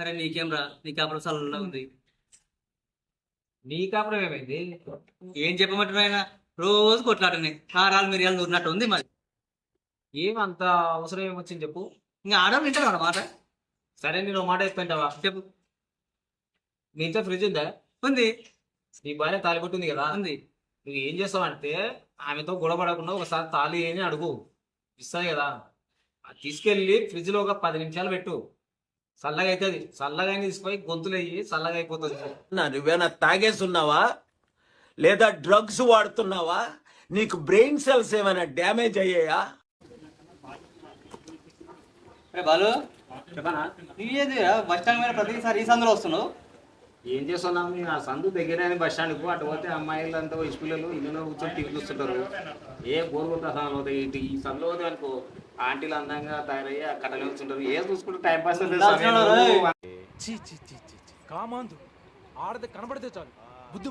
అరే నీకేం రా? నీ కాపురం సల్ల ఉంది. నీ కాపురం ఏమైంది? ఏం చెప్పమంటున్నావు ఆయన? రోజు కొట్లాటనే కారాలు మిరియాలు నూరినట్టు ఉంది మరి. ఏమంత అవసరం ఏమొచ్చింది చెప్పు. ఇంకా ఆడవాళ్ళు వింటారు అన్నమాట సరే నేను మాట చెప్తాంటావా? చెప్పు. నీ ఇంట్లో ఫ్రిడ్జ్ ఉందా? ఉంది. నీ భార్య తాలిబొట్టు ఉంది కదా? ఉంది. నువ్వు ఏం చేస్తావంటే ఆమెతో గొడవపడకుండా ఒకసారి తాళి అని అడుగు. ఇస్తుంది కదా. అది తీసుకెళ్ళి ఫ్రిడ్జ్లో ఒక పది నిమిషాలు పెట్టు. చల్లగా అవుతుంది చల్లగా తీసుకుపోయి గొంతులు అయ్యి చల్లగా అయిపోతుంది నువ్వేనా తాగేస్తున్నావా లేదా డ్రగ్స్ వాడుతున్నావా? నీకు బ్రెయిన్ సెల్స్ ఏమైనా డ్యామేజ్ అయ్యాయా? బాలు? చెప్పనా నువ్వేంది బస్ స్టాండ్ మీద ప్రతిసారి ఈ సందులో వస్తున్నావు? ఏం చేస్తున్నావు ఆ సందు దగ్గర బస్ స్టాండ్కు అటు పోతే అమ్మాయిలు అంతా వయసు పిల్లలు ఇల్లులో కూర్చొని టీవీ చూస్తుంటారు. ఏ బోర్ కొట్టా అవుతాయి ఇటు ఈ సందులో పోతే అనుకో ఆంటీలు అందంగా తయారయ్యి ఆ కట్టలు కూర్చుంటారు ఏ చూసుకుంటే టైం పాస్. కామాంధు ఆడది కనబడితే చాలు. బుద్ధి